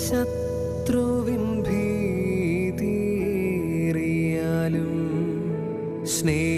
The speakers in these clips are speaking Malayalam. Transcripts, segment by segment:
ശത്രുവിൻ ഭീതിയേറിയാലും സ്നേഹിതരായവർ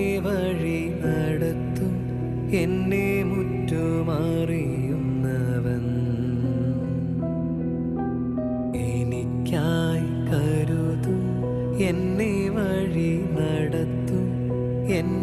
എന്നെ മുറ്റുമറിയുന്നവൻ. എനിക്കായി കരുതും എന്നെ വഴി നടത്തും എന്നെ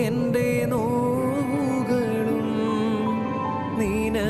എന്റെ നോവുകളും നീനാ